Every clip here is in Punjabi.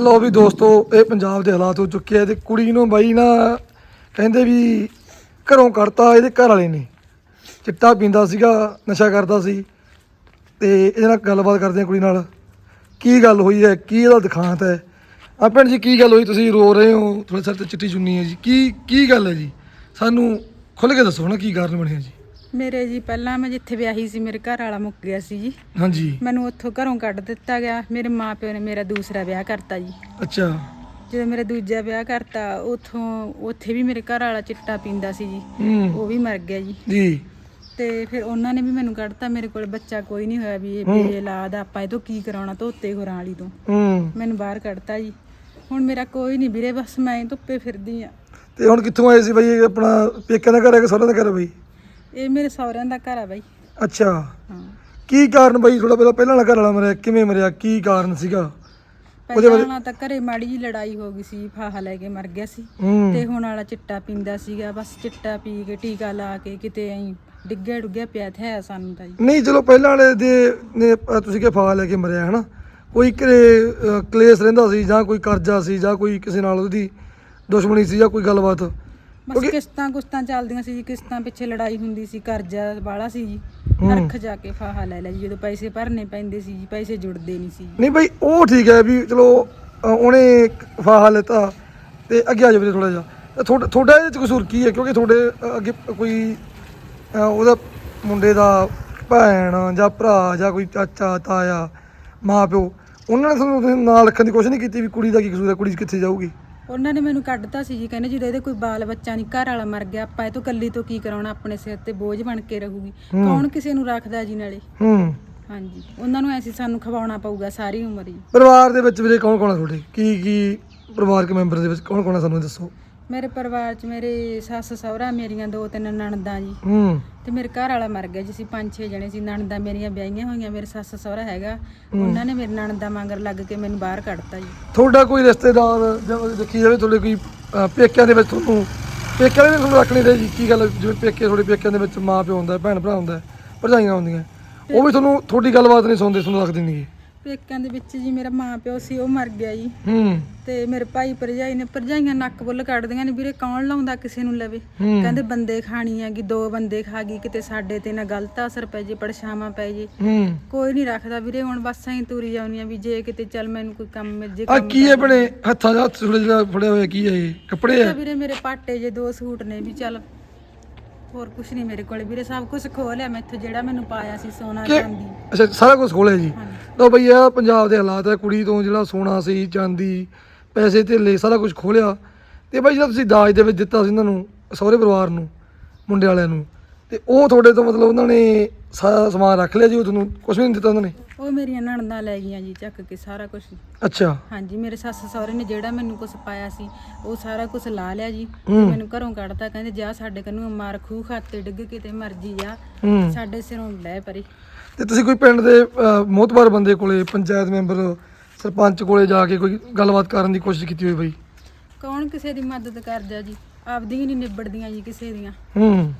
ਲੋ ਵੀ ਦੋਸਤੋ, ਇਹ ਪੰਜਾਬ ਦੇ ਹਾਲਾਤ ਹੋ ਚੁੱਕੇ ਆ ਤੇ ਕੁੜੀ ਨੂੰ ਬਾਈ ਨਾ ਕਹਿੰਦੇ ਵੀ ਘਰੋਂ ਕੱਢਤਾ ਇਹਦੇ ਘਰ ਵਾਲੇ ਨੇ। ਚਿੱਟਾ ਪੀਂਦਾ ਸੀਗਾ, ਨਸ਼ਾ ਕਰਦਾ ਸੀ। ਤੇ ਇਹਦੇ ਨਾਲ ਗੱਲਬਾਤ ਕਰਦੇ ਆ ਕੁੜੀ ਨਾਲ। ਕੀ ਗੱਲ ਹੋਈ ਹੈ? ਕੀ ਇਹਦਾ ਦਿਖਾਂਤ ਹੈ? ਆ ਭੈਣ ਜੀ, ਕੀ ਗੱਲ ਹੋਈ? ਤੁਸੀਂ ਰੋ ਰਹੇ ਹੋ, ਤੁਹਾਡੇ ਸਿਰ ਤੇ ਚਿੱਟੀ ਚੁੰਨੀ ਹੈ ਜੀ। ਕੀ ਕੀ ਗੱਲ ਹੈ ਜੀ? ਸਾਨੂੰ ਖੁੱਲ੍ਹ ਕੇ ਦੱਸੋ ਨਾ ਕੀ ਕਾਰਨ ਬਣਿਆ ਜੀ। ਮੇਰੇ ਜੀ ਪਹਿਲਾਂ ਮੈਂ ਜਿੱਥੇ ਵਿਆਹੀ ਸੀ ਮੇਰੇ ਘਰ ਵਾਲਾ ਮੁੱਕ ਗਿਆ ਸੀ ਜੀ। ਹਾਂਜੀ। ਮੈਨੂੰ ਉੱਥੋਂ ਘਰੋਂ ਕੱਢ ਦਿੱਤਾ ਗਿਆ। ਮੇਰੇ ਮਾਪਿਓ ਨੇ ਮੇਰਾ ਦੂਸਰਾ ਵਿਆਹ ਕਰਤਾ ਜੀ। ਅੱਛਾ। ਜਦੋਂ ਮੇਰਾ ਦੂਜਾ ਵਿਆਹ ਕਰਤਾ ਉੱਥੋਂ ਉੱਥੇ ਵੀ ਮੇਰੇ ਘਰ ਵਾਲਾ ਚਿੱਟਾ ਪੀਂਦਾ ਸੀ ਜੀ। ਉਹ ਵੀ ਮਰ ਗਿਆ ਜੀ। ਜੀ। ਤੇ ਫਿਰ ਉਹਨਾਂ ਨੇ ਵੀ ਮੈਨੂੰ ਕੱਢਤਾ। ਮੇਰੇ ਕੋਲ ਬੱਚਾ ਕੋਈ ਨਹੀਂ ਹੋਇਆ ਵੀ ਇਹ ਬੇਲਾਦ ਆਪਾਂ ਇਹ ਤੋਂ ਕੀ ਕਰਾਉਣਾ ਧੋਤੇ ਹੋਰਾਂ ਵਾਲੀ ਤੋਂ। ਮੈਨੂੰ ਬਾਹਰ ਕੱਢਤਾ ਜੀ। ਹੁਣ ਮੇਰਾ ਕੋਈ ਨਹੀਂ ਵੀਰੇ ਬਸ ਮੈਂ ਧੁੱਪੇ ਫਿਰਦੀ ਆ। ਤੇ ਹੁਣ ਕਿੱਥੋਂ ਆਏ ਸੀ ਬਾਈ? ਆਪਣਾ ਪੇਕਿਆਂ ਦਾ ਘਰ ਹੈ ਕਿ ਸਹੁਰਿਆਂ ਦਾ ਘਰ ਹੈ ਬਾਈ? ਇਹ ਮੇਰੇ ਸਹੁਰਿਆਂ ਦਾ ਘਰ ਆ ਬਾਈ। ਅੱਛਾ। ਹਾਂ। ਕੀ ਕਾਰਨ ਬਾਈ? ਥੋੜਾ ਪਹਿਲਾਂ ਪਹਿਲਾਂ ਵਾਲਾ ਘਰ ਵਾਲਾ ਮਰਿਆ ਕਿਵੇਂ ਮਰਿਆ? ਕੀ ਕਾਰਨ ਸੀਗਾ? ਉਹਦੇ ਪਹਿਲਾਂ ਨਾਲ ਤਾਂ ਘਰੇ ਮਾੜੀ ਜੀ ਲੜਾਈ ਹੋ ਗਈ ਸੀ ਫਾਹਾ ਲੈ ਕੇ ਮਰ ਗਿਆ ਸੀ। ਹੂੰ। ਤੇ ਹੁਣ ਵਾਲਾ ਚਿੱਟਾ ਪੀਂਦਾ ਸੀਗਾ ਬਸ ਚਿੱਟਾ ਪੀ ਕੇ ਟੀਕਾ ਲਾ ਕੇ ਕਿਤੇ ਐਂ ਡਿੱਗਿਆ ਡੁੱਗਿਆ ਪਿਆ ਹੈ ਸਾਨੂੰ ਤਾਂ ਜੀ। ਨਹੀਂ ਚਲੋ ਪਹਿਲਾਂ ਵਾਲੇ ਦੇ ਨੇ ਤੁਸੀਂ ਕਿ ਫਾ ਲੈ ਕੇ ਮਰਿਆ ਹਨਾ? ਕੋਈ ਘਰੇ ਕਲੇਸ਼ ਰਹਿੰਦਾ ਸੀ ਜਾਂ ਕੋਈ ਕਰਜ਼ਾ ਸੀ ਜਾਂ ਕੋਈ ਕਿਸੇ ਨਾਲ ਉਹਦੀ ਦੁਸ਼ਮਣੀ ਸੀ ਜਾਂ ਕੋਈ ਗੱਲਬਾਤ? ਬਸ ਕਿਸ਼ਤਾਂ ਕੁਸ਼ਤਾਂ ਚੱਲਦੀਆਂ ਸੀ ਜੀ ਕਿਸ਼ਤਾਂ ਪਿੱਛੇ ਲੜਾਈ ਹੁੰਦੀ ਸੀ ਕਰਜ਼ਾ ਵਾਲਾ ਸੀ ਜੀ। ਹੂੰ। ਜਾ ਕੇ ਫਾਹਾ ਲੈ ਲਿਆ ਜੀ ਜਦੋਂ ਪੈਸੇ ਭਰਨੇ ਪੈਂਦੇ ਸੀ ਜੀ ਪੈਸੇ ਜੁੜਦੇ ਨਹੀਂ ਸੀ ਜੀ। ਨਹੀਂ ਬਾਈ ਉਹ ਠੀਕ ਹੈ ਵੀ ਚਲੋ ਅ, ਉਹਨੇ ਫਾਹਾ ਲੈਤਾ ਤੇ ਅੱਗੇ ਆ ਜਾ ਵੀਰੇ ਥੋੜਾ ਜਿਹਾ। ਤੇ ਤੁਹਾਡਾ ਤੁਹਾਡਾ ਇਹਦੇ ਚ ਕਸੂਰ ਕੀ ਹੈ? ਕਿਉਂਕਿ ਤੁਹਾਡੇ ਅ, ਅੱਗੇ ਕੋਈ ਅ, ਉਹਦਾ ਮੁੰਡੇ ਦਾ ਭੈਣ ਜਾਂ ਭਰਾ ਜਾਂ ਕੋਈ ਚਾਚਾ ਤਾਇਆ ਮਾਂ ਪਿਓ ਉਹਨਾਂ ਨੇ ਤੁਹਾਨੂੰ ਤੁਸੀਂ ਨਾਲ ਰੱਖਣ ਦੀ ਕੋਸ਼ਿਸ਼ ਨਹੀਂ ਕੀਤੀ ਵੀ ਕੁੜੀ ਦਾ ਕੀ ਕਸੂਰ ਹੈ? ਕੁੜੀ ਕਿੱਥੇ ਜਾਊਗੀ? ਉਹਨਾਂ ਨੇ ਮੈਨੂੰ ਕੱਢਤਾ ਸੀ ਜੀ ਕਹਿੰਦੇ ਜਦੋਂ ਇਹਦੇ ਕੋਈ ਬਾਲ ਬੱਚਾ ਨਹੀਂ ਘਰ ਵਾਲਾ ਮਰ ਗਿਆ ਆਪਾਂ ਇਹ ਤੋਂ ਕੱਲੀ ਤੋਂ ਕੀ ਕਰਾਉਣਾ ਆਪਣੇ ਸਿਰ ਤੇ ਬੋਝ ਬਣ ਕੇ ਰਹੂਗੀ। ਕੌਣ ਕਿਸੇ ਨੂੰ ਰੱਖਦਾ ਜੀ ਨਾਲੇ? ਹੂੰ। ਹਾਂਜੀ। ਉਹਨਾਂ ਨੂੰ ਐਸੀ ਸਾਨੂੰ ਖਵਾਉਣਾ ਪਊਗਾ ਸਾਰੀ ਉਮਰ ਹੀ। ਪਰਿਵਾਰ ਦੇ ਵਿੱਚ ਵੀਰੇ ਕੌਣ ਕੌਣ ਹੈ ਤੁਹਾਡੇ? ਕੀ ਕੀ ਪਰਿਵਾਰਕ ਮੈਂਬਰ ਦੇ ਵਿੱਚ ਕੌਣ ਕੌਣ ਹੈ ਸਾਨੂੰ ਦੱਸੋ? ਮੇਰੇ ਪਰਿਵਾਰ 'ਚ ਮੇਰੇ ਸੱਸ ਸਹੁਰਾ ਮੇਰੀਆਂ ਦੋ ਤਿੰਨ ਨਣਦਾਂ ਜੀ। ਹੂੰ। ਤੇ ਮੇਰੇ ਘਰ ਵਾਲਾ ਮਰ ਗਿਆ ਜੀ ਅਸੀਂ ਪੰਜ ਛੇ ਜਣੇ ਸੀ। ਨਣਦਾਂ ਮੇਰੀਆਂ ਵਿਆਹੀਆਂ ਹੋਈਆਂ ਮੇਰੇ ਸੱਸ ਸਹੁਰਾ ਹੈਗਾ। ਉਹਨਾਂ ਨੇ ਮੇਰੇ ਨਣਦਾ ਮੰਗਰ ਲੱਗ ਕੇ ਮੈਨੂੰ ਬਾਹਰ ਕੱਢਤਾ ਜੀ। ਤੁਹਾਡਾ ਕੋਈ ਰਿਸ਼ਤੇਦਾਰ ਜਾਂ ਦੇਖੀ ਜਾਵੇ ਤੁਹਾਡੇ ਕੋਈ ਪੇਕਿਆਂ ਦੇ ਵਿੱਚ ਤੁਹਾਨੂੰ ਪੇਕਿਆਂ ਦੇ ਵਿੱਚ ਤੁਹਾਨੂੰ ਰੱਖ ਨਹੀਂ ਰਹੇ ਜੀ? ਕੀ ਗੱਲ ਜਿਵੇਂ ਪੇਕੇ ਤੁਹਾਡੇ ਪੇਕਿਆਂ ਦੇ ਵਿੱਚ ਮਾਂ ਪਿਓ ਹੁੰਦਾ ਭੈਣ ਭਰਾ ਹੁੰਦਾ ਭਰਜਾਈਆਂ ਹੁੰਦੀਆਂ। ਉਹ ਵੀ ਤੁਹਾਨੂੰ ਤੁਹਾਡੀ ਗੱਲਬਾਤ ਨਹੀਂ ਸੁਣਦੇ ਤੁਹਾਨੂੰ ਰੱਖ ਦਿੰਦੀ ਪੇਕਿਆਂ ਦੇ ਵਿੱਚ ਜੀ ਮੇਰਾ ਮਾਂ ਪਿਓ ਸੀ ਉਹ ਮਰ ਗਿਆ ਜੀ। ਹੂੰ। ਤੇ ਮੇਰੇ ਭਾਈ ਭਰਜਾਈ ਨੇ ਭਰਜਾਈਆਂ ਨੱਕ ਬੁੱਲ ਕੱਢਦੀਆਂ ਨੇ ਵੀਰੇ ਕੌਣ ਲਾਉਂਦਾ ਕਿਸੇ ਨੂੰ ਲਵੇ? ਕਹਿੰਦੇ ਬੰਦੇ ਖਾਣੀ ਹੈਗੀ ਦੋ ਬੰਦੇ ਖਾ ਗਈ ਕਿਤੇ ਸਾਡੇ ਤੇ ਨਾ ਗਲਤ ਅਸਰ ਪੈ ਜੇ ਪਰਛਾਵਾਂ ਪੈ ਜੇ। ਹੂੰ। ਕੋਈ ਨਹੀਂ ਰੱਖਦਾ ਵੀਰੇ ਹੁਣ ਬਸ ਐਂ ਤੁਰੀ ਜਾਉਣੀ ਆ ਵੀ ਜੇ ਕਿਤੇ ਚੱਲ ਮੈਨੂੰ ਕੋਈ ਕੰਮ ਮਿਲ ਜੇ ਆ ਕੰਮ ਕੀ ਹੈ ਬਣੇ ਹੱਥਾਂ ਦਾ ਥੋੜੇ ਜਿਹੜਾ ਫੜਿਆ ਹੋਇਆ ਕੀ ਹੈ ਇਹ? ਕੱਪੜੇ ਆ? ਵੀਰੇ ਮੇਰੇ ਪਾਟੇ ਜੇ ਦੋ ਸੂਟ ਨੇ ਵੀ ਚੱਲ। ਹੋਰ ਕੁਛ ਨਹੀਂ ਮੇਰੇ ਕੋਲ। ਵੀਰੇ ਸਭ ਕੁਝ ਖੋ ਲਿਆ ਮੈਥੋਂ ਜਿਹੜਾ ਮੈਨੂੰ ਪਾਇਆ ਸੀ ਸੋਨਾ ਚਾਂਦੀ। ਅੱਛਾ ਸਾਰਾ ਕੁਝ ਖੋਲਿਆ ਜੀ? ਲਓ ਬਈ ਇਹ ਪੰਜਾਬ ਦੇ ਹਾਲਾਤ ਹੈ ਕੁੜੀ ਤੋਂ ਜਿਹੜਾ ਸੋਨਾ ਸੀ ਚਾਂਦੀ ਪੈਸੇ ਧੇਲੇ ਸਾਰਾ ਕੁਝ ਖੋਲਿਆ ਤੇ ਬਾਈ ਜਿਹੜਾ ਤੁਸੀਂ ਦਾਜ ਦੇ ਵਿੱਚ ਦਿੱਤਾ ਸੀ ਇਹਨਾਂ ਨੂੰ ਸਹੁਰੇ ਪਰਿਵਾਰ ਨੂੰ ਮੁੰਡੇ ਵਾਲਿਆਂ ਨੂੰ ਤੇ ਉਹ ਤੁਹਾਡੇ ਤੋਂ ਮਤਲਬ ਉਹਨਾਂ ਨੇ ਸਾਰਾ ਸਮਾਨ ਰੱਖ ਲਿਆ ਜੀ ਉਹ ਤੁਹਾਨੂੰ ਕੁਝ ਵੀ ਨਹੀਂ ਦਿੱਤਾ ਉਹਨਾਂ ਨੇ? ਉਹ ਮੇਰੀਆਂ ਨਣਦਾਂ ਲੈ ਗਈਆਂ ਜੀ ਚੱਕ ਕੇ ਸਾਰਾ ਕੁਝ ਅੱਛਾ। ਹਾਂਜੀ ਮੇਰੇ ਸੱਸ ਸਹੁਰੇ ਨੇ ਜਿਹੜਾ ਮੈਨੂੰ ਕੁਝ ਪਾਇਆ ਸੀ ਉਹ ਸਾਰਾ ਕੁਝ ਲਾ ਲਿਆ ਜੀ। ਤੇ ਹੂੰ। ਮੈਨੂੰ ਘਰੋਂ ਕੱਢਤਾ ਕਹਿੰਦੇ ਜਾ ਸਾਡੇ ਕੰਨੂ ਮਾਰ ਖੂਹ ਖਾਤੇ ਡਿੱਗ ਕਿਤੇ ਮਰਜ਼ੀ ਜਾ। ਹੂੰ। ਸਾਡੇ ਸਿਰੋਂ ਲੈ ਪਰੇ। ਤੇ ਤੁਸੀਂ ਕੋਈ ਪਿੰਡ ਦੇ ਅਹ, ਮੋਹਤਬਾਰ ਬੰਦੇ ਕੋਲੇ ਪੰਚਾਇਤ ਮੈਂਬਰ ਸਰਪੰਚ ਕੋਲੇ ਜਾ ਕੇ ਕੋਈ ਗੱਲਬਾਤ ਕਰਨ ਦੀ ਕੋਸ਼ਿਸ਼ ਕੀਤੀ ਹੋਈ ਬਾਈ? ਕੌਣ ਕਿਸੇ ਦੀ ਮਦਦ ਕਰਦਾ ਜੀ? ਆਪਦੀਆਂ ਨਹੀਂ ਨਿਬੜਦੀਆਂ ਜੀ ਕਿਸੇ ਦੀਆਂ। ਹੂੰ।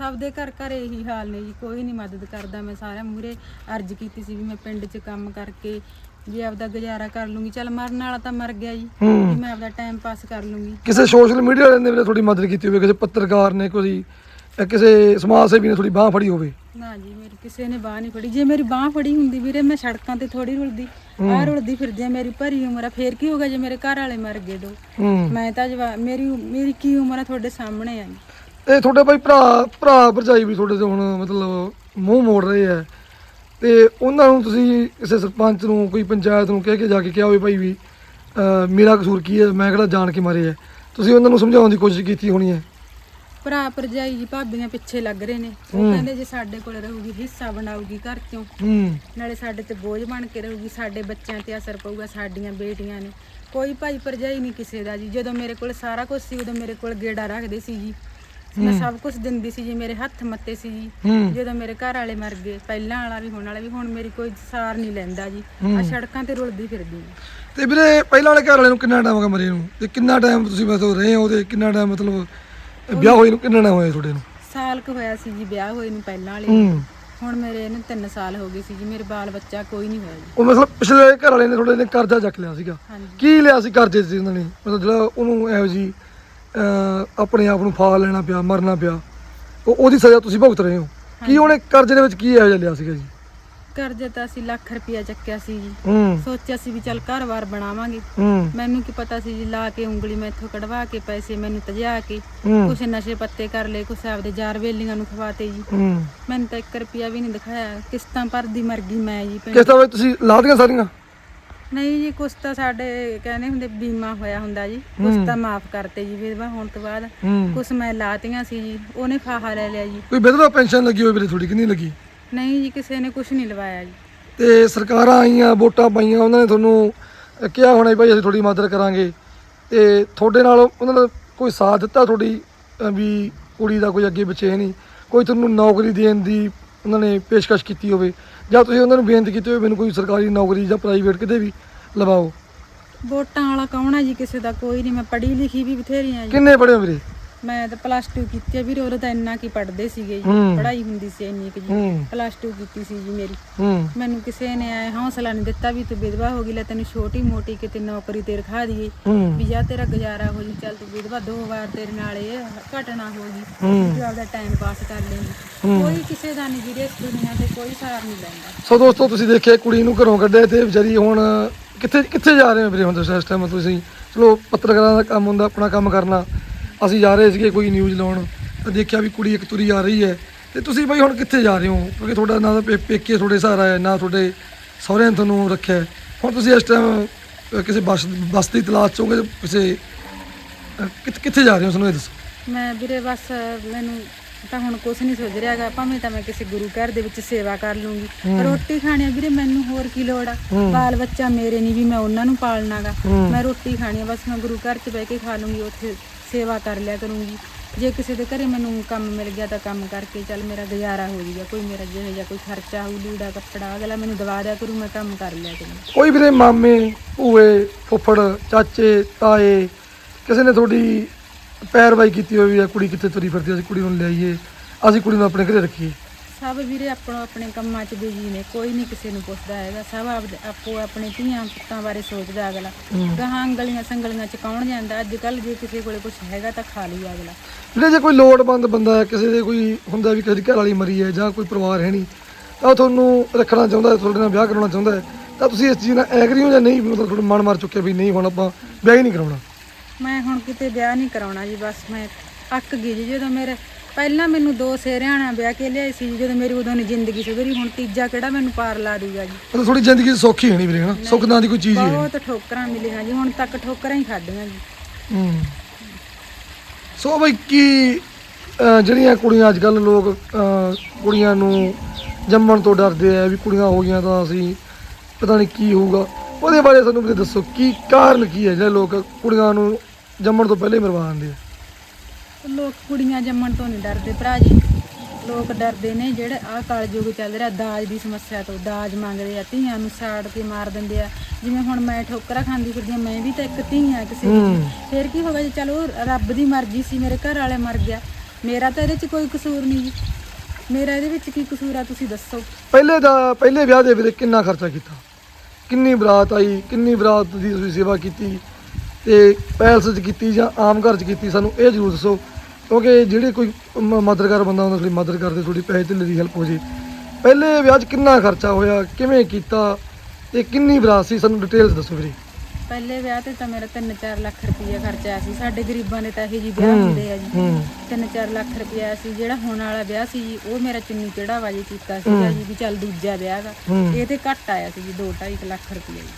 ਸਭ ਦੇ ਘਰ ਘਰ ਇਹੀ ਹਾਲ ਨੇ ਜੀ ਕੋਈ ਨਹੀਂ ਮਦਦ ਕਰਦਾ। ਮੈਂ ਸਾਰਿਆਂ ਮੂਰੇ ਅਰਜ਼ ਕੀਤੀ ਸੀ ਵੀ ਮੈਂ ਪਿੰਡ 'ਚ ਕੰਮ ਕਰਕੇ ਵੀ ਆਪਦਾ ਗੁਜ਼ਾਰਾ ਕਰ ਲੂੰਗੀ। ਚੱਲ ਮਰਨ ਵਾਲਾ ਤਾਂ ਮਰ ਗਿਆ ਜੀ ਵੀ ਮੈਂ ਆਪਦਾ ਟਾਈਮ ਪਾਸ ਕਰ ਲੂੰਗੀ। ਕਿਸੇ ਸੋਸ਼ਲ ਮੀਡੀਆ ਵਾਲਿਆਂ ਨੇ ਵੀ ਤੁਹਾਡੀ ਮਦਦ ਕੀਤੀ ਹੋਵੇ ਕਿਸੇ ਪੱਤਰਕਾਰ ਨੇ ਕੋਈ ਜਾਂ ਕਿਸੇ ਸਮਾਜ ਸੇਵੀ ਨੇ ਤੁਹਾਡੀ ਬਾਹ ਫੜੀ ਹੋਵੇ। ਨਾ ਜੀ ਮੇਰੀ ਕਿਸੇ ਨੇ ਬਾਹ ਨਹੀਂ ਫੜੀ। ਜੇ ਮੇਰੀ ਬਾਹ ਫੜੀ ਹੁੰਦੀ ਵੀਰੇ ਮੈਂ ਸੜਕਾਂ ਤੇ ਥੋੜੀ ਰੁਲਦੀ। ਆਹ ਰੁਲਦੀ ਫਿਰਦੀ ਆ ਮੇਰੀ ਭਰੀ ਉਮਰ ਆ। ਫੇਰ ਕੀ ਹੋਗਾ ਜੇ ਮੇਰੇ ਘਰ ਵਾਲੇ ਮਰ ਗਏ ਦੋ। ਮੈਂ ਤਾਂ ਜਵਾ ਮੇਰੀ ਮੇਰੀ ਕੀ ਉਮਰ ਆ ਤੁਹਾਡੇ ਸਾਹਮਣੇ ਆ ਜੀ। ਤੇ ਤੁਹਾਡੇ ਬਾਈ ਭਰਾ ਭਰਾ ਭਰਜਾਈ ਵੀ ਤੁਹਾਡੇ ਤੋਂ ਹੁਣ ਮਤਲਬ ਮੂੰਹ ਮੋੜ ਰਹੇ ਆ। ਤੇ ਉਹਨਾਂ ਨੂੰ ਤੁਸੀਂ ਕਿਸੇ ਸਰਪੰਚ ਨੂੰ ਕੋਈ ਪੰਚਾਇਤ ਨੂੰ ਕਹਿ ਕੇ ਜਾ ਕੇ ਕਿਹਾ ਹੋਵੇ ਭਾਈ ਵੀ ਮੇਰਾ ਕਸੂਰ ਕੀ ਹੈ ਮੈਂ ਕਿਹੜਾ ਜਾਣ ਕੇ ਮਾਰੇ ਹੈ ਤੁਸੀਂ ਉਹਨਾਂ ਨੂੰ ਸਮਝਾਉਣ ਦੀ ਕੋਸ਼ਿਸ਼ ਕੀਤੀ ਹੋਣੀ ਹੈ? ਭਰਾ ਭਰਜਾਈ ਜੀ ਭਾਬੀਆਂ ਪਿੱਛੇ ਲੱਗ ਰਹੇ ਨੇ। ਉਹ ਕਹਿੰਦੇ ਜੇ ਸਾਡੇ ਕੋਲ ਰਹੂਗੀ ਹਿੱਸਾ ਬਣਾਊਗੀ ਘਰ ਚੋਂ। ਨਾਲੇ ਸਾਡੇ ਤੇ ਬੋਝ ਬਣ ਕੇ ਰਹੂਗੀ ਸਾਡੇ ਬੱਚਿਆਂ ਤੇ ਅਸਰ ਪਊਗਾ ਸਾਡੀਆਂ ਬੇਟੀਆਂ ਨੇ। ਕੋਈ ਭਾਈ ਭਰਜਾਈ ਨਹੀਂ ਕਿਸੇ ਦਾ ਜੀ। ਜਦੋਂ ਮੇਰੇ ਕੋਲ ਸਾਰਾ ਕੁਝ ਸੀ ਉਦੋਂ ਮੇਰੇ ਕੋਲ ਗੇੜਾ ਰੱਖਦੇ ਸੀ ਜੀ। ਮੈਂ ਸਭ ਕੁਝ ਦਿੰਦੀ ਸੀ ਜੀ ਮੇਰੇ ਹੱਥ ਮੱਤੇ ਸੀ ਜੀ। ਜਦੋਂ ਮੇਰੇ ਘਰ ਵਾਲੇ ਮਰ ਗਏ ਪਹਿਲਾਂ ਵਾਲਾ ਵੀ ਹੁਣ ਵਾਲਾ ਵੀ ਹੁਣ ਮੇਰੀ ਕੋਈ ਸਾਰ ਨਹੀਂ ਲੈਂਦਾ ਜੀ। ਆ ਸੜਕਾਂ ਤੇ ਰੁਲਦੀ ਫਿਰਦੀ ਹਾਂ। ਤੇ ਵੀਰੇ ਪਹਿਲਾਂ ਵਾਲੇ ਘਰ ਵਾਲੇ ਨੂੰ ਕਿੰਨਾ ਟਾਈਮ ਹੋ ਗਿਆ ਮਰੇ ਨੂੰ? ਤੇ ਕਿੰਨਾ ਟਾਈਮ ਤੁਸੀਂ ਮਤਲਬ ਰਹੇ ਹੋ ਤੇ ਕਿੰਨਾ ਟਾਈਮ ਮਤਲਬ ਵਿਆਹ ਹੋਏ ਨੂੰ ਕਿੰਨਾ ਟਾਈਮ ਹੋਇਆ ਤੁਹਾਡੇ ਨੂੰ? ਸਾਲ ਕੁ ਹੋਇਆ ਸੀ ਜੀ ਵਿਆਹ ਹੋਏ ਨੂੰ ਪਹਿਲਾਂ ਵਾਲੇ। ਹੂੰ। ਹੁਣ ਮੇਰੇ ਇਹਨੂੰ 3 ਸਾਲ ਹੋ ਗਏ ਸੀ ਜੀ ਮੇਰੇ ਬਾਲ ਬੱਚਾ ਕੋਈ ਨਹੀਂ ਹੋਇਆ ਜੀ। ਉਹ ਮਤਲਬ ਪਿਛਲੇ ਘਰ ਵਾਲੇ ਨੇ ਤੁਹਾਡੇ ਨੇ ਕਰਜ਼ਾ ਚੱਕ ਲਿਆ ਸੀਗਾ। ਹਾਂਜੀ। ਕੀ ਲਿਆ ਸੀ ਕਰਜ਼ੇ 'ਚ ਉਹਨਾਂ ਨੇ? ਮਤਲਬ ਜਿਹੜਾ ਉਹਨੂੰ ਇਹੋ ਜੀ ਆਪਣੇ ਆਪ ਨੂੰ ਫਾਲ ਲੈਣਾ ਪਿਆ ਮਰਨਾ ਪਿਆ। ਉਹ ਉਹਦੀ ਸਜ਼ਾ ਤੁਸੀਂ ਭੁਗਤ ਰਹੇ ਹੋ। ਕੀ ਉਹਨੇ ਕਰਜ਼ੇ ਦੇ ਵਿੱਚ ਕੀ ਇਹੋ ਜਿਹਾ ਲਿਆ ਸੀਗਾ ਜੀ? ਕਰਜ਼ੇ ਤਾਂ ਅਸੀਂ ਲੱਖ ਰੁਪਇਆ ਚੱਕਿਆ ਸੀ ਜੀ। ਹੂੰ। ਸੋਚਿਆ ਸੀ ਵੀ ਚੱਲ ਘਰ-ਬਾਰ ਬਣਾਵਾਂਗੇ। ਹੂੰ। ਮੈਨੂੰ ਕੀ ਪਤਾ ਸੀ ਜੀ ਲਾ ਕੇ ਉਂਗਲੀ ਮੈਥੋਂ ਕਢਵਾ ਕੇ ਪੈਸੇ ਮੈਨੂੰ ਤਜਾ ਕੇ ਹੂੰ। ਕੁਛ ਨਸ਼ੇ ਪੱਤੇ ਕਰ ਲਏ ਕੁਛ ਆਪਦੇ ਯਾਰ ਵੇਲੀਆਂ ਨੂੰ ਖਵਾਤੇ ਜੀ। ਹੂੰ। ਮੈਨੂੰ ਤਾਂ 1 ਰੁਪਿਆ ਵੀ ਨਹੀਂ ਦਿਖਾਇਆ। ਕਿਸ਼ਤਾਂ ਭਰਦੀ ਮਰ ਗਈ ਮੈਂ ਜੀ ਕਿਸ ਤਰ੍ਹਾਂ ਵਿੱਚ ਤੁਸੀਂ ਲਾਦੀਆਂ ਸਾਰੀਆਂ? ਨਹੀਂ ਜੀ ਕੁਛ ਤਾਂ ਸਾਡੇ ਕਹਿੰਦੇ ਹੁੰਦੇ ਬੀਮਾ ਹੋਇਆ ਹੁੰਦਾ ਜੀ। ਕੁਛ ਤਾਂ ਮਾਫ ਕਰਤੇ ਜੀ ਵਿਧਵਾ ਹੋਣ ਤੋਂ ਬਾਅਦ। ਕੁਛ ਮੈਂ ਲਾਤੀਆਂ ਸੀ ਜੀ ਉਹਨੇ ਫਾਹਾ ਲੈ ਲਿਆ ਜੀ। ਕੋਈ ਵਿਧਵਾ ਪੈਨਸ਼ਨ ਲੱਗੀ ਹੋਈ ਵੀਰੇ ਥੋੜੀ ਕਿ ਨਹੀਂ ਲੱਗੀ? ਨਹੀਂ ਜੀ ਕਿਸੇ ਨੇ ਕੁਛ ਨਹੀਂ ਲਵਾਇਆ ਜੀ। ਤੇ ਸਰਕਾਰਾਂ ਆਈਆਂ ਵੋਟਾਂ ਪਾਈਆਂ ਉਹਨਾਂ ਨੇ ਤੁਹਾਨੂੰ ਕਿਹਾ ਹੋਣਾ ਭਾਈ ਅਸੀਂ ਤੁਹਾਡੀ ਮਦਦ ਕਰਾਂਗੇ। ਤੇ ਤੁਹਾਡੇ ਨਾਲ ਉਹਨਾਂ ਨੇ ਕੋਈ ਸਾਥ ਦਿੱਤਾ ਤੁਹਾਡੀ ਵੀ ਕੁੜੀ ਦਾ ਕੋਈ ਅੱਗੇ ਪਿੱਛੇ ਨਹੀਂ? ਕੋਈ ਤੁਹਾਨੂੰ ਨੌਕਰੀ ਦੇਣ ਦੀ ਉਹਨਾਂ ਨੇ ਪੇਸ਼ਕਸ਼ ਕੀਤੀ ਹੋਵੇ ਜਾਂ ਤੁਸੀਂ ਉਹਨਾਂ ਨੂੰ ਬੇਨਤੀ ਕੀਤੀ ਹੋਵੇ ਮੈਨੂੰ ਕੋਈ ਸਰਕਾਰੀ ਨੌਕਰੀ ਜਾਂ ਪ੍ਰਾਈਵੇਟ ਕਿਤੇ ਵੀ ਲਵਾਓ। ਵੋਟਾਂ ਵਾਲਾ ਕੌਣ ਹੈ ਜੀ? ਕਿਸੇ ਦਾ ਕੋਈ ਨਹੀਂ ਮੈਂ ਪੜ੍ਹੀ ਲਿਖੀ ਵੀ ਬਥੇਰੀ ਆ ਜੀ। ਕਿੰਨੇ ਪੜ੍ਹੇ ਹੋ ਵੀਰੇ? ਮੈਂ ਤਾਂ ਪਲੱਸ 2 ਕੀਤੀ ਆ ਵੀਰੇ ਉਹ ਤਾਂ ਇੰਨਾ ਕੀ ਪੜ੍ਹਦੇ ਸੀਗੇ ਜੀ। ਹੂੰ। ਪੜ੍ਹਾਈ ਹੁੰਦੀ ਸੀ ਇੰਨੀ ਕਿ ਜੀ। ਹੂੰ। ਪਲੱਸ 2 ਕੀਤੀ ਸੀ ਜੀ ਮੇਰੀ। ਹੂੰ। ਮੈਨੂੰ ਕਿਸੇ ਨੇ ਐ ਹੌਸਲਾ ਨਹੀਂ ਦਿੱਤਾ ਵੀ ਤੂੰ ਵਿਧਵਾ ਹੋ ਗਈ ਲੈ ਤੈਨੂੰ ਛੋਟੀ ਮੋਟੀ ਕਿਤੇ ਨੌਕਰੀ ਤੇ ਰਖਾ ਦਈਏ। ਹੂੰ। ਵੀ ਜਾਂ ਤੇਰਾ ਗੁਜ਼ਾਰਾ ਹੋ ਜੀ ਚੱਲ ਤੂੰ ਵਿਧਵਾ ਦੋ ਵਾਰ ਤੇਰੇ ਨਾਲ ਇਹ ਘਟਨਾ ਹੋ ਗਈ। ਹੂੰ। ਤੂੰ ਆਪਦਾ ਟਾਈਮ ਪਾਸ ਕਰ ਲੇਂਗੀ। ਹੂੰ। ਕੋਈ ਕਿਸੇ ਦਾ ਨਹੀਂ ਵੀਰੇ ਇਸ ਦੁਨੀਆ ਤੇ ਕੋਈ ਸਾਰ ਨਹੀਂ ਲੈਂਦਾ। ਸੋ ਦੋਸਤੋ ਤੁਸੀਂ ਦੇਖਿਆ ਕੁੜੀ ਨੂੰ ਘਰੋਂ ਕੱਢਿਆ ਤੇ ਵਿਚਾਰੀ ਹੁਣ ਕਿੱਥੇ ਕਿੱਥੇ ਜਾ ਰਹੇ ਹੋ ਵੀਰੇ ਹੁਣ ਤੁਸੀਂ ਇਸ ਟਾਈਮ ਤੁਸੀਂ? ਚਲੋ ਪੱਤਰਕਾਰਾਂ ਦਾ ਕੰਮ ਹੁੰਦਾ ਆਪਣਾ ਕੰਮ ਕਰਨਾ। ਅਸੀਂ ਜਾ ਰਹੇ ਸੀਗੇ ਕੋਈ ਨਿਊਜ਼ ਲਾਉਣ ਤਾਂ ਦੇਖਿਆ ਵੀ ਕੁੜੀ ਇੱਕ ਤੁਰੀ ਆ ਰਹੀ ਹੈ। ਤੇ ਤੁਸੀਂ ਬਈ ਹੁਣ ਕਿੱਥੇ ਜਾ ਰਹੇ ਹੋ? ਕਿਉਂਕਿ ਤੁਹਾਡਾ ਨਾ ਤਾਂ ਪੇਕੇ ਤੁਹਾਡੇ ਸਹਾਰਾ ਹੈ ਨਾ ਤੁਹਾਡੇ ਸਹੁਰਿਆਂ ਨੇ ਤੁਹਾਨੂੰ ਰੱਖਿਆ। ਹੁਣ ਤੁਸੀਂ ਇਸ ਟਾਈਮ ਕਿਸੇ ਬੱਸ ਬੱਸ ਦੀ ਤਲਾਸ਼ ਚੋਂ ਕਿਸੇ ਕਿੱਥੇ ਜਾ ਰਹੇ ਹੋ? ਸਾਨੂੰ ਇਹ ਦੱਸੋ। ਮੈਂ ਵੀਰੇ ਬਸ ਮੈਨੂੰ ਤਾਂ ਹੁਣ ਕੁਝ ਨਹੀਂ ਸੋਚ ਰਿਹਾਗਾ ਭਾਵੇਂ ਤਾਂ ਮੈਂ ਕਿਸੇ ਗੁਰੂ ਘਰ ਦੇ ਵਿੱਚ ਸੇਵਾ ਕਰ ਲੂੰਗੀ। ਰੋਟੀ ਖਾਣੀ ਆ ਵੀਰੇ ਮੈਨੂੰ ਹੋਰ ਕੀ ਲੋੜ ਆ? ਬਾਲ ਬੱਚਾ ਮੇਰੇ ਨਹੀਂ ਵੀ ਮੈਂ ਉਹਨਾਂ ਨੂੰ ਪਾਲਣਾਗਾ। ਮੈਂ ਰੋਟੀ ਖਾਣੀ ਆ ਬਸ ਮੈਂ ਗੁਰੂ ਘਰ 'ਚ ਬਹਿ ਕੇ ਖਾ ਲੂੰਗੀ ਉੱਥੇ ਸੇਵਾ ਕਰ ਲਿਆ ਕਰੂੰਗੀ। ਜੇ ਕਿਸੇ ਦੇ ਘਰੇ ਮੈਨੂੰ ਕੰਮ ਮਿਲ ਗਿਆ ਤਾਂ ਕੰਮ ਕਰਕੇ ਚੱਲ ਮੇਰਾ ਗੁਜ਼ਾਰਾ ਹੋ ਜਾਊਗਾ ਕੋਈ ਮੇਰਾ ਜਿਹੇ ਜਾਂ ਕੋਈ ਖਰਚਾ ਹੋਊ ਲੀੜਾ ਕੱਪੜਾ ਅਗਲਾ ਮੈਨੂੰ ਦਵਾ ਦਿਆ ਕਰੂ ਮੈਂ ਕੰਮ ਕਰ ਲਿਆ ਕਰੂੰ। ਕੋਈ ਵੀਰੇ ਮਾਮੇ ਭੂਏ ਫੁੱਫੜ ਚਾਚੇ ਤਾਏ ਕਿਸੇ ਨੇ ਤੁਹਾਡੀ ਪੈਰਵਾਈ ਕੀਤੀ ਹੋਈ ਆ ਕੁੜੀ ਕਿੱਥੇ ਤੁਰੀ ਫਿਰਦੀ ਹੈ, ਅਸੀਂ ਕੁੜੀ ਨੂੰ ਲਿਆਈਏ ਅਸੀਂ ਕੁੜੀ ਨੂੰ ਆਪਣੇ ਘਰੇ ਰੱਖੀਏ। ਸਭ ਵੀਰੇ ਆਪਣੋ ਆਪਣੇ ਕੰਮਾਂ 'ਚ ਬਿਜ਼ੀ ਨੇ ਕੋਈ ਨਹੀਂ ਕਿਸੇ ਨੂੰ ਪੁੱਛਦਾ ਹੈਗਾ ਸਭ ਆਪਦੇ- ਆਪੋ ਆਪਣੇ ਧੀਆਂ ਪੁੱਤਾਂ ਬਾਰੇ ਸੋਚਦਾ ਅਗਲਾ। ਗਾਹਾਂ ਅੰਗਲੀਆਂ ਸੰਗਲੀਆਂ 'ਚ ਕੌਣ ਜਾਂਦਾ ਅੱਜ ਕੱਲ ਜੇ ਕਿਸੇ ਕੋਲੇ ਕੁਝ ਹੈਗਾ ਤਾਂ ਖਾ ਲਈ ਅਗਲਾ। ਵੀਰੇ ਜੇ ਕੋਈ ਲੋੜਵੰਦ ਬੰਦਾ ਹੈ ਕਿਸੇ ਦੇ ਕੋਈ ਹੁੰਦਾ ਵੀ ਕਿਸੇ ਦੀ ਘਰ ਵਾਲੀ ਮਰੀ ਹੈ ਜਾਂ ਕੋਈ ਪਰਿਵਾਰ ਹੈ ਨਹੀਂ ਤਾਂ ਉਹ ਤੁਹਾਨੂੰ ਰੱਖਣਾ ਚਾਹੁੰਦਾ ਹੈ ਤੁਹਾਡੇ ਨਾਲ ਵਿਆਹ ਕਰਾਉਣਾ ਚਾਹੁੰਦਾ ਹੈ ਤਾਂ ਤੁਸੀਂ ਇਸ ਚੀਜ਼ ਨਾਲ ਐਗਰੀ ਹੋ ਜਾਂ ਨਹੀਂ ਮਤਲਬ ਤੁਹਾਡਾ ਮਨ ਮਾਰ ਚੁੱਕਿਆ ਵੀ ਨਹੀਂ ਹੁਣ ਆਪਾਂ ਵਿਆਹ ਹੀ ਨਹੀਂ ਕਰਾਉਣਾ? ਮੈਂ ਹੁਣ ਕਿਤੇ ਵਿਆਹ ਨਹੀਂ ਕਰਾਉਣਾ ਜੀ ਬਸ ਮੈਂ ਅੱਕ ਗਈ ਜੀ ਜਦੋਂ ਮੇਰੇ ਪਹਿਲਾਂ ਮੈਨੂੰ ਦੋ ਸੇਰਿਆਂ ਨਾਲ ਵਿਆਹ ਕੇ ਲਿਆਈ ਸੀ ਜਦੋਂ ਮੇਰੀ ਉਦੋਂ ਨਹੀਂ ਜ਼ਿੰਦਗੀ ਸੁਧਰੀ ਹੁਣ ਤੀਜਾ ਕਿਹੜਾ ਮੈਨੂੰ ਪਾਰ ਲਾ ਦੂਗਾ ਜੀ। ਮਤਲਬ ਥੋੜੀ ਜ਼ਿੰਦਗੀ ਸੌਖੀ ਹੋਣੀ ਵੀਰੇ ਹਨਾ? ਸੁੱਖ ਨਾਂ ਦੀ ਕੋਈ ਚੀਜ਼ ਹੀ ਹੈ ਬਹੁਤ ਠੋਕਰਾਂ ਮਿਲੀਆਂ ਜੀ ਹੁਣ ਤੱਕ ਠੋਕਰਾਂ ਹੀ ਖਾਧੀਆਂ ਜੀ। ਹੂੰ। ਸੋ ਬਈ ਕੀ ਅਹ ਜਿਹੜੀਆਂ ਕੁੜੀਆਂ ਅੱਜ ਕੱਲ ਲੋਕ ਅਹ ਕੁੜੀਆਂ ਨੂੰ ਜੰਮਣ ਤੋਂ ਡਰਦੇ ਆ ਵੀ ਕੁੜੀਆਂ ਹੋ ਗਈਆਂ ਤਾਂ ਅਸੀਂ ਪਤਾ ਨਹੀਂ ਕੀ ਹੋਊਗਾ। ਉਹਦੇ ਬਾਰੇ ਸਾਨੂੰ ਵੀ ਦੱਸੋ ਕੀ ਕਾਰਨ ਕੀ ਹੈ ਜਿਹੜੇ ਲੋਕ ਕੁੜੀਆਂ ਨੂੰ ਜੰਮਣ ਤੋਂ ਪਹਿਲੇ ਹੀ ਮਰਵਾ ਦਿੰਦੇ ਆ? ਲੋਕ ਕੁੜੀਆਂ ਜੰਮਣ ਤੋਂ ਨਹੀਂ ਡਰਦੇ ਭਰਾ ਜੀ। ਲੋਕ ਡਰਦੇ ਨੇ ਜਿਹੜੇ ਆਹ ਕਲਯੁੱਗ ਚੱਲ ਰਿਹਾ ਦਾਜ ਦੀ ਸਮੱਸਿਆ ਤੋਂ ਦਾਜ ਮੰਗਦੇ ਆ ਧੀਆਂ ਨੂੰ ਸਾੜ ਕੇ ਮਾਰ ਦਿੰਦੇ ਆ। ਜਿਵੇਂ ਹੁਣ ਮੈਂ ਠੋਕਰਾਂ ਖਾਂਦੀ ਫਿਰਦੀ ਆ ਮੈਂ ਵੀ ਤਾਂ ਇੱਕ ਧੀ ਆ ਕਿਸੇ ਦੀ। ਫਿਰ ਕੀ ਹੋ ਗਿਆ ਜੀ ਚਲੋ ਰੱਬ ਦੀ ਮਰਜ਼ੀ ਸੀ ਮੇਰੇ ਘਰ ਵਾਲੇ ਮਰ ਗਿਆ। ਮੇਰਾ ਤਾਂ ਇਹਦੇ 'ਚ ਕੋਈ ਕਸੂਰ ਨਹੀਂ ਜੀ। ਮੇਰਾ ਇਹਦੇ ਵਿੱਚ ਕੀ ਕਸੂਰ ਆ ਤੁਸੀਂ ਦੱਸੋ। ਪਹਿਲੇ ਦਾ ਪਹਿਲੇ ਵਿਆਹ ਦੇ ਵੀਰੇ ਕਿੰਨਾ ਖਰਚਾ ਕੀਤਾ? ਕਿੰਨੀ ਬਰਾਤ ਆਈ ਕਿੰਨੀ ਬਰਾਤ ਦੀ ਤੁਸੀਂ ਸੇਵਾ ਕੀਤੀ? ਤੇ ਪੈਲਸ 'ਚ ਕੀਤੀ ਜਾਂ ਆਮ ਘਰ 'ਚ ਕੀਤੀ? ਸਾਨੂੰ ਇਹ ਜ਼ਰੂਰ ਦੱਸੋ। ਕਿਉਂਕਿ ਜਿਹੜੇ ਕੋਈ ਮਦਦਗਾਰ ਬੰਦਾ ਹੁੰਦਾ ਥੋੜੀ ਮਦਦ ਕਰਦੇ ਥੋੜੀ ਪੈਸੇ ਧੇਲੇ ਦੀ ਹੈਲਪ ਹੋ ਜੇ। ਪਹਿਲੇ ਵਿਆਹ 'ਚ ਕਿੰਨਾ ਖਰਚਾ ਹੋਇਆ ਕਿਵੇਂ ਕੀਤਾ ਤੇ ਕਿੰਨੀ ਬਰਾਤ ਸੀ ਸਾਨੂੰ ਡਿਟੇਲਸ ਦੱਸੋ ਵੀਰੇ। ਪਹਿਲੇ ਵਿਆਹ ਤੇ ਤਾਂ ਮੇਰਾ 3-4 ਲੱਖ ਰੁਪਈਆ ਖਰਚਾ ਆਇਆ ਸੀ। ਸਾਡੇ ਗਰੀਬਾਂ ਦੇ ਤਾਂ ਇਹੋ ਜੀ ਵਿਆਹ ਹੁੰਦੇ ਆ ਜੀ। ਹੂੰ। 3-4 ਲੱਖ ਰੁਪਇਆ ਸੀ। ਜਿਹੜਾ ਹੋਣ ਵਾਲਾ ਵਿਆਹ ਸੀ ਜੀ ਉਹ ਮੇਰਾ ਚੁੰਨੀ ਕਿਹੜਾ ਵਾਜੀ ਕੀਤਾ ਸੀਗਾ ਜੀ ਵੀ ਚੱਲ ਦੂਜਾ ਵਿਆਹ। ਇਹ ਤੇ ਘੱਟ ਆਇਆ ਸੀ ਜੀ 2.5 ਲੱਖ ਰੁਪਇਆ ਜੀ।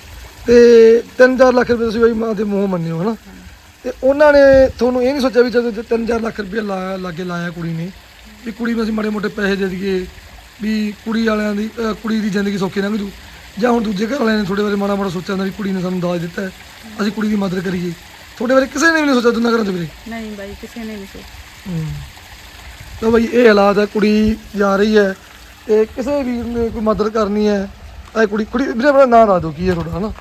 ਤੇ 3-4 ਲੱਖ ਰੁਪਏ ਤੁਸੀਂ ਬਈ ਮਾਂ ਦੇ ਮੂੰਹ ਮੰਨਿਓ ਹਨਾ? ਤੇ ਉਹਨਾਂ ਨੇ ਤੁਹਾਨੂੰ ਇਹ ਨਹੀਂ ਸੋਚਿਆ ਵੀ ਜਦੋਂ 3-4 ਲੱਖ ਰੁਪਏ ਲਾਇਆ ਲਾਗੇ ਲਾਇਆ ਕੁੜੀ ਨੇ ਵੀ ਕੁੜੀ ਨੂੰ ਅਸੀਂ ਮਾੜੇ ਮੋਟੇ ਪੈਸੇ ਦੇ ਦਈਏ ਵੀ ਕੁੜੀ ਵਾਲਿਆਂ ਦੀ ਕੁੜੀ ਦੀ ਜ਼ਿੰਦਗੀ ਸੌਖੀ ਲੰਘ ਜੂ। ਜਾਂ ਹੁਣ ਦੂਜੇ ਘਰ ਵਾਲਿਆਂ ਨੇ ਥੋੜੇ ਬਾਰੇ ਮਾੜਾ ਮਾੜਾ ਸੋਚਿਆ ਹੁੰਦਾ ਵੀ ਕੁੜੀ ਨੇ ਸਾਨੂੰ ਦਾਜ ਦਿੱਤਾ ਅਸੀਂ ਕੁੜੀ ਦੀ ਮਦਦ ਕਰੀਏ। ਤੁਹਾਡੇ ਬਾਰੇ ਕਿਸੇ ਨੇ ਵੀ ਨਹੀਂ ਸੋਚਿਆ ਦੋਨਾਂ ਘਰਾਂ ਦੇ ਵੀਰੇ ਨਹੀਂ ਬਾਈ ਕਿਸੇ ਨੇ ਵੀ ਸੋ ਹੂੰ। ਤਾਂ ਬਈ ਇਹ ਹਾਲਾਤ ਹੈ ਕੁੜੀ ਜਾ ਰਹੀ ਹੈ ਤੇ ਕਿਸੇ ਵੀਰ ਨੇ ਕੋਈ ਮਦਦ ਕਰਨੀ ਹੈ ਇਹ ਕੁੜੀ ਕੁੜੀ ਵੀਰੇ ਆਪਣਾ ਨਾਮ ਦੱਸ ਦਿਓ ਕੀ ਹੈ ਤੁਹਾਡਾ ਹਨਾ?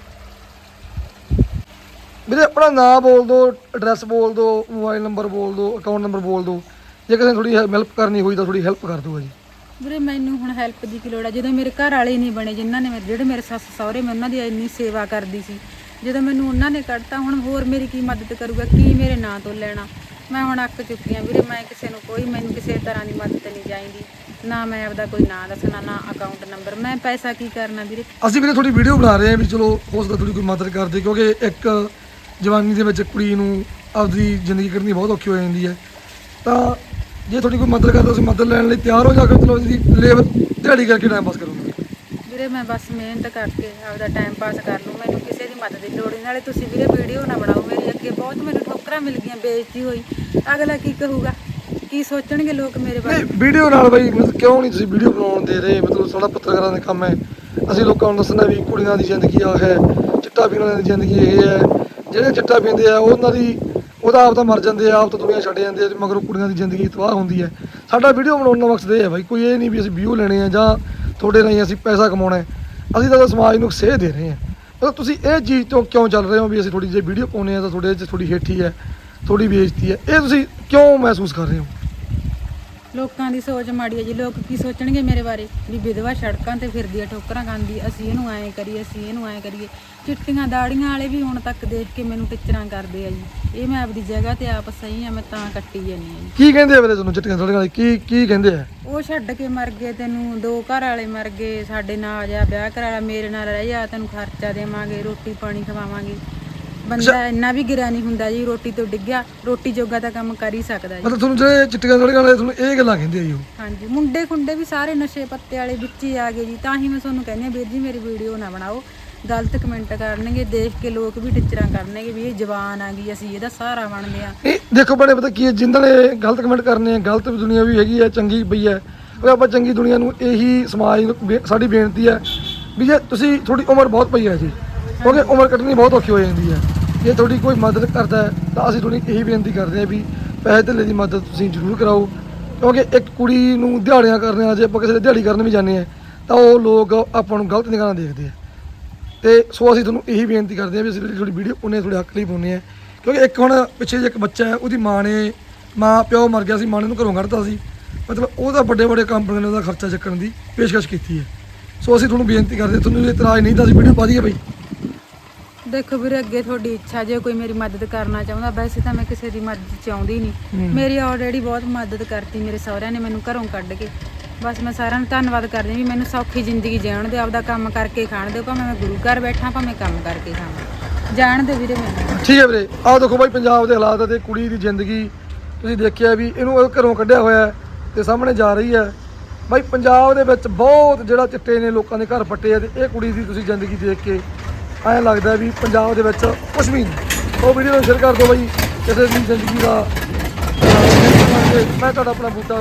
ਵੀਰੇ ਆਪਣਾ ਨਾਮ ਬੋਲ ਦਿਓ ਐਡਰੈਸ ਬੋਲ ਦਿਓ ਮੋਬਾਈਲ ਨੰਬਰ ਬੋਲ ਦਿਓ ਅਕਾਊਂਟ ਨੰਬਰ ਬੋਲ ਦਿਓ। ਜੇ ਕਿਸੇ ਨੇ ਥੋੜੀ ਹੈਲਪ ਕਰਨੀ ਹੋਈ ਤਾਂ ਥੋੜੀ ਹੈਲਪ ਕਰ ਦਿਓ ਜੀ ਵੀਰੇ ਮੈਨੂੰ ਹੁਣ ਹੈਲਪ ਦੀ ਕੀ ਲੋੜ ਆ? ਜਦੋਂ ਮੇਰੇ ਘਰ ਵਾਲੇ ਨਹੀਂ ਬਣੇ ਜਿਨ੍ਹਾਂ ਨੇ ਮੇਰੇ ਜਿਹੜੇ ਮੇਰੇ ਸੱਸ ਸਹੁਰੇ ਮੈਂ ਉਹਨਾਂ ਦੀ ਇੰਨੀ ਸੇਵਾ ਕਰਦੀ ਸੀ ਜਦੋਂ ਮੈਨੂੰ ਉਹਨਾਂ ਨੇ ਕੱਢਤਾ ਹੁਣ ਹੋਰ ਮੇਰੀ ਕੀ ਮਦਦ ਕਰੂਗਾ? ਕੀ ਮੇਰੇ ਨਾਂ ਤੋਂ ਲੈਣਾ? ਮੈਂ ਹੁਣ ਅੱਕ ਚੁੱਕੀ ਆ। ਵੀਰੇ ਮੈਂ ਕਿਸੇ ਨੂੰ ਕੋਈ ਮੈਨੂੰ ਕਿਸੇ ਤਰ੍ਹਾਂ ਦੀ ਮਦਦ ਨਹੀਂ ਚਾਹੀਦੀ। ਨਾ ਮੈਂ ਆਪਦਾ ਕੋਈ ਨਾਂ ਦੱਸਣਾ ਨਾ ਅਕਾਊਂਟ ਨੰਬਰ ਮੈਂ ਪੈਸਾ ਕੀ ਕਰਨਾ ਵੀਰੇ? ਅਸੀਂ ਵੀਰੇ ਤੁਹਾਡੀ ਵੀਡੀਓ ਬਣਾ ਰਹੇ ਹਾਂ ਵੀ ਚਲੋ ਹੋ ਸਕਦਾ ਥੋੜੀ ਕੋਈ ਮਦਦ ਕਰਦੇ ਕਿਉਂਕਿ ਇੱਕ ਜਵਾਨੀ ਦੇ ਵਿੱਚ ਕੁੜੀ ਨੂੰ ਆਪਦੀ ਜ਼ਿੰਦਗੀ ਕਰਨੀ ਬਹੁਤ ਔਖੀ ਹੋ ਜਾਂਦੀ ਹੈ। ਤਾਂ ਜੇ ਤੁਹਾਡੀ ਕੋਈ ਮਦਦ ਕਰਦਾ ਤੁਸੀਂ ਮਦਦ ਲੈਣ ਲਈ ਤਿਆਰ ਹੋ ਜਾ ਕੇ ਚਲੋ ਇਹਦੀ ਲੇਬਰ ਦਿਹਾੜੀ ਕਰਕੇ ਟਾਈਮ ਪਾਸ ਕਰੋਗੇ? ਵੀਰੇ ਮੈਂ ਬਸ ਮਿਹਨਤ ਕਰਕੇ ਆਪਦਾ ਟਾਈਮ ਪਾਸ ਕਰ ਲੂੰ ਮੈਨੂੰ ਕਿਸੇ ਦੀ ਮਦਦ ਦੀ ਲੋੜ ਨਹੀਂ। ਨਾਲੇ ਤੁਸੀਂ ਵੀਰੇ ਵੀਡੀਓ ਨਾ ਬਣਾਓ ਮੇਰੀ ਅੱਗੇ ਬਹੁਤ ਮੈਨੂੰ ਠੋਕਰਾਂ ਮਿਲ ਗਈਆਂ ਬੇਇੱਜ਼ਤੀ ਹੋਈ। ਅਗਲਾ ਕੀ ਕਹੂਗਾ? ਕੀ ਸੋਚਣਗੇ ਲੋਕ ਮੇਰੇ ਬਾਰੇ? ਵੀਡੀਓ ਨਾਲ ਬਈ ਮਤਲਬ ਕਿਉਂ ਨਹੀਂ ਤੁਸੀਂ ਵੀਡੀਓ ਬਣਾਉਣ ਦੇ ਰਹੇ? ਮਤਲਬ ਸਾਡਾ ਪੱਤਰਕਾਰਾਂ ਦਾ ਕੰਮ ਹੈ। ਅਸੀਂ ਲੋਕਾਂ ਨੂੰ ਦੱਸਣਾ ਵੀ ਕੁੜੀਆਂ ਦੀ ਜ਼ਿੰਦਗੀ ਆ ਹੈ ਚਿੱਟਾ ਪੀਣ ਦੀ ਜ਼ਿੰਦਗੀ ਇਹ ਹੈ। ਜਿਹੜੇ ਚਿੱਟਾ ਪੀਂਦੇ ਆ, ਉਹਨਾਂ ਦੀ ਉਹਦਾ ਆਪ ਤਾਂ ਮਰ ਜਾਂਦੇ ਆ, ਆਪ ਤਾਂ ਦੁਨੀਆ ਛੱਡ ਜਾਂਦੇ ਆ ਤੇ ਮਗਰੋਂ ਕੁੜੀਆਂ ਦੀ ਜ਼ਿੰਦਗੀ ਤਬਾਹ ਹੁੰਦੀ ਹੈ। ਸਾਡਾ ਵੀਡੀਓ ਬਣਾਉਣ ਦਾ ਮਕਸਦ ਇਹ ਹੈ ਬਾਈ, ਕੋਈ ਇਹ ਨਹੀਂ ਵੀ ਅਸੀਂ ਵਿਊ ਲੈਣੇ ਆ ਜਾਂ ਤੁਹਾਡੇ ਰਾਹੀਂ ਅਸੀਂ ਪੈਸਾ ਕਮਾਉਣਾ ਹੈ। ਅਸੀਂ ਤਾਂ ਸਮਾਜ ਨੂੰ ਸੇਧ ਦੇ ਰਹੇ ਹਾਂ। ਮਤਲਬ ਤੁਸੀਂ ਇਹ ਚੀਜ਼ ਤੋਂ ਕਿਉਂ ਚੱਲ ਰਹੇ ਹੋ ਵੀ ਅਸੀਂ ਥੋੜੀ ਜਿਹੀ ਵੀਡੀਓ ਪਾਉਨੇ ਆ ਤਾਂ ਤੁਹਾਡੇ 'ਚ ਥੋੜੀ ਹੇਠੀ ਹੈ ਥੋੜੀ ਬੇਇੱਜ਼ਤੀ ਹੈ? ਇਹ ਤੁਸੀਂ ਕਿਉਂ ਮਹਿਸੂਸ ਕਰ ਰਹੇ ਹੋ? ਲੋਕਾਂ ਦੀ ਸੋਚ ਮਾੜੀ ਹੈ ਜੀ ਲੋਕ ਕੀ ਸੋਚਣਗੇ ਮੇਰੇ ਬਾਰੇ? ਵੀ ਵਿਧਵਾ ਸੜਕਾਂ ਤੇ ਫਿਰਦੀ ਆ ਠੋਕਰਾਂ ਖਾਂਦੀ ਅਸੀਂ ਇਹਨੂੰ ਐਂ ਕਰੀਏ ਅਸੀਂ ਇਹਨੂੰ ਐਂ ਕਰੀਏ। ਚਿੱਟੀਆਂ ਦਾੜੀਆਂ ਵਾਲੇ ਵੀ ਹੁਣ ਤੱਕ ਦੇਖ ਕੇ ਮੈਨੂੰ ਟਿਚਰਾਂ ਕਰਦੇ ਆ ਜੀ। ਇਹ ਮੈਂ ਆਪਦੀ ਜਗ੍ਹਾ ਤੇ ਆਪ ਸਹੀ ਆ ਮੈਂ ਤਾਂ ਕੱਟੀ ਜਾਂਦੀ ਆ ਕੀ ਕਹਿੰਦੇ ਆ ਵੀਰੇ ਤੁਹਾਨੂੰ ਚਿੱਟੀਆਂ ਸੜਕਾਂ ਵਾਲੇ? ਕੀ ਕੀ ਕਹਿੰਦੇ ਆ? ਉਹ ਛੱਡ ਕੇ ਮਰ ਗਏ ਤੈਨੂੰ ਦੋ ਘਰ ਵਾਲੇ ਮਰ ਗਏ ਸਾਡੇ ਨਾਲ ਆ ਜਾ ਵਿਆਹ ਕਰਾ ਲਾ ਮੇਰੇ ਨਾਲ ਰਹਿ ਜਾ ਤੈਨੂੰ ਖਰਚਾ ਦੇਵਾਂਗੇ ਰੋਟੀ ਪਾਣੀ ਖਵਾਵਾਂਗੇ। ਬੰਦਾ ਇੰਨਾ ਵੀ ਗਿਰਾ ਨਹੀਂ ਹੁੰਦਾ ਜੀ ਰੋਟੀ ਤੋਂ ਡਿੱਗਿਆ ਰੋਟੀ ਜੋਗਾ ਤਾਂ ਕੰਮ ਕਰ ਹੀ ਸਕਦਾ ਜੀ। ਮਤਲਬ ਤੁਹਾਨੂੰ ਜਿਹੜੇ ਚਿੱਟੀਆਂ ਸੜਕਾਂ ਵਾਲੇ ਤੁਹਾਨੂੰ ਇਹ ਗੱਲਾਂ ਕਹਿੰਦੇ ਆ ਜੀ ਉਹ? ਹਾਂਜੀ ਮੁੰਡੇ ਖੁੰਡੇ ਵੀ ਸਾਰੇ ਨਸ਼ੇ ਪੱਤੇ ਵਾਲੇ ਵਿੱਚ ਹੀ ਆ ਗਏ ਜੀ ਤਾਂ ਹੀ ਮੈਂ ਤੁਹਾਨੂੰ ਕਹਿੰਦੀ ਹਾਂ ਵੀਰ ਜੀ ਮੇਰੀ ਵੀਡੀਓ ਨਾ ਬਣਾਓ। ਗਲਤ ਕਮੈਂਟ ਕਰਨਗੇ ਦੇਖ ਕੇ ਲੋਕ ਵੀ ਟਿਚਰਾਂ ਕਰਨਗੇ ਵੀ ਇਹ ਜਵਾਨ ਆ ਗਈ ਅਸੀਂ ਇਹਦਾ ਸਹਾਰਾ ਬਣਦੇ ਆ ਇਹ ਦੇਖੋ ਬੜੇ ਪਤਾ ਕੀ ਹੈ ਜਿੰਨਾਂ ਨੇ ਗਲਤ ਕਮੈਂਟ ਕਰਨੇ ਆ ਗਲਤ ਵੀ ਦੁਨੀਆ ਵੀ ਹੈਗੀ ਹੈ ਚੰਗੀ ਪਈ ਹੈ ਉਹ ਆਪਾਂ ਚੰਗੀ ਦੁਨੀਆ ਨੂੰ ਇਹੀ ਸਮਾਜ ਨੂੰ ਬੇ- ਸਾਡੀ ਬੇਨਤੀ ਹੈ ਵੀ ਜੇ ਤੁਸੀਂ ਤੁਹਾਡੀ ਉਮਰ ਬਹੁਤ ਪਈ ਹੈ ਜੀ ਕਿਉਂਕਿ ਉਮਰ ਕੱਟਣੀ ਬਹੁਤ ਔਖੀ ਹੋ ਜਾਂਦੀ ਹੈ। ਜੇ ਤੁਹਾਡੀ ਕੋਈ ਮਦਦ ਕਰਦਾ ਹੈ ਤਾਂ ਅਸੀਂ ਤੁਹਾਨੂੰ ਇਹੀ ਬੇਨਤੀ ਕਰਦੇ ਹਾਂ ਵੀ ਪੈਸੇ ਧੇਲੇ ਦੀ ਮਦਦ ਤੁਸੀਂ ਜ਼ਰੂਰ ਕਰਾਓ। ਕਿਉਂਕਿ ਇੱਕ ਕੁੜੀ ਨੂੰ ਦਿਹਾੜੀਆਂ ਕਰਨੇ ਜੇ ਆਪਾਂ ਕਿਸੇ ਦੇ ਦਿਹਾੜੀ ਕਰਨ ਵੀ ਜਾਂਦੇ ਆ ਤਾਂ ਉਹ ਲੋਕ ਆਪਾਂ ਨੂੰ ਗਲਤ ਨਿਗਾਹ ਨਾਲ ਦੇਖਦੇ ਆ। ਤੇ ਸੋ ਅਸੀਂ ਤੁਹਾਨੂੰ ਇਹੀ ਬੇਨਤੀ ਕਰਦੇ ਹਾਂ ਵੀ ਅਸੀਂ ਤੁਹਾਡੀ ਵੀਡੀਓ ਉਹਨੇ ਤੁਹਾਡੇ ਹੱਕ ਲਈ ਪਾਉਂਦੇ ਆ ਕਿਉਂਕਿ ਇੱਕ ਹੁਣ ਪਿੱਛੇ ਜੇ ਇੱਕ ਬੱਚਾ ਹੈ ਉਹਦੀ ਮਾਂ ਨੇ ਮਾਂ ਪਿਓ ਮਰ ਗਿਆ ਸੀ ਮਾਂ ਨੇ ਉਹਨੂੰ ਘਰੋਂ ਕੱਢਤਾ ਸੀ। ਮਤਲਬ ਉਹਦਾ ਵੱਡੇ ਵੱਡੇ ਕੰਪਨੀਆਂ ਨੇ ਉਹਦਾ ਖਰਚਾ ਚੱਕਣ ਦੀ ਪੇਸ਼ਕਸ਼ ਕੀਤੀ ਹੈ। ਸੋ ਅਸੀਂ ਤੁਹਾਨੂੰ ਬੇਨਤੀ ਕਰਦੇ ਹਾਂ, ਤੁਹਾਨੂੰ ਜੇ ਇਤਰਾਜ਼ ਨਹੀਂ ਤਾਂ ਅਸੀਂ ਵੀਡੀਓ ਪਾ ਦਈਏ ਬਈ। ਦੇਖੋ ਵੀਰੇ ਅੱਗੇ ਤੁਹਾਡੀ ਇੱਛਾ ਜੇ ਕੋਈ ਮੇਰੀ ਮਦਦ ਕਰਨਾ ਚਾਹੁੰਦਾ ਵੈਸੇ ਤਾਂ ਮੈਂ ਕਿਸੇ ਦੀ ਮਦਦ ਚਾਹੁੰਦੀ ਨਹੀਂ। ਮੇਰੀ ਆਲਰੇਡੀ ਬਹੁਤ ਮਦਦ ਕਰਤੀ ਮੇਰੇ ਸਹੁਰਿਆਂ ਨੇ ਮੈਨੂੰ ਘਰੋਂ ਕੱਢ ਕੇ। ਬਸ ਮੈਂ ਸਾਰਿਆਂ ਨੂੰ ਧੰਨਵਾਦ ਕਰਦੀ ਵੀ ਮੈਨੂੰ ਸੌਖੀ ਜ਼ਿੰਦਗੀ ਜਿਉਣ ਦਿਓ ਆਪਦਾ ਕੰਮ ਕਰਕੇ ਖਾਣ ਦਿਓ ਭਾਵੇਂ ਮੈਂ ਗੁਰੂ ਘਰ ਬੈਠਾ ਭਾਵੇਂ ਕੰਮ ਕਰਕੇ ਖਾਵਾਂ। ਜਾਣ ਦਿਓ ਵੀਰੇ ਮੈਨੂੰ। ਠੀਕ ਹੈ ਵੀਰੇ ਆਹ ਦੇਖੋ ਬਾਈ ਪੰਜਾਬ ਦੇ ਹਾਲਾਤ ਤੇ ਕੁੜੀ ਦੀ ਜ਼ਿੰਦਗੀ ਤੁਸੀਂ ਦੇਖਿਆ ਵੀ ਇਹਨੂੰ ਘਰੋਂ ਕੱਢਿਆ ਹੋਇਆ ਤੇ ਸਾਹਮਣੇ ਜਾ ਰਹੀ ਹੈ। ਬਾਈ ਪੰਜਾਬ ਦੇ ਵਿੱਚ ਬਹੁਤ ਜਿਹੜਾ ਚਿੱਟੇ ਨੇ ਲੋਕਾਂ ਦੇ ਘਰ ਪੱਟੇ ਆ ਤੇ ਇਹ ਕੁੜੀ ਦੀ ਤੁਸੀਂ ਜ਼ਿੰਦਗੀ ਦੇਖ ਕੇ ਐਂ ਲੱਗਦਾ ਵੀ ਪੰਜਾਬ ਦੇ ਵਿੱਚ ਕੁਝ ਵੀ ਨਹੀਂ। ਉਹ ਵੀਡੀਓ ਨੂੰ ਸ਼ੇਅਰ ਕਰ ਦਿਓ ਬਾਈ, ਕਿਸੇ ਦੀ ਜ਼ਿੰਦਗੀ ਦਾ ਮੈਂ ਤੁਹਾਡਾ ਆਪਣਾ ਬੂਟਾ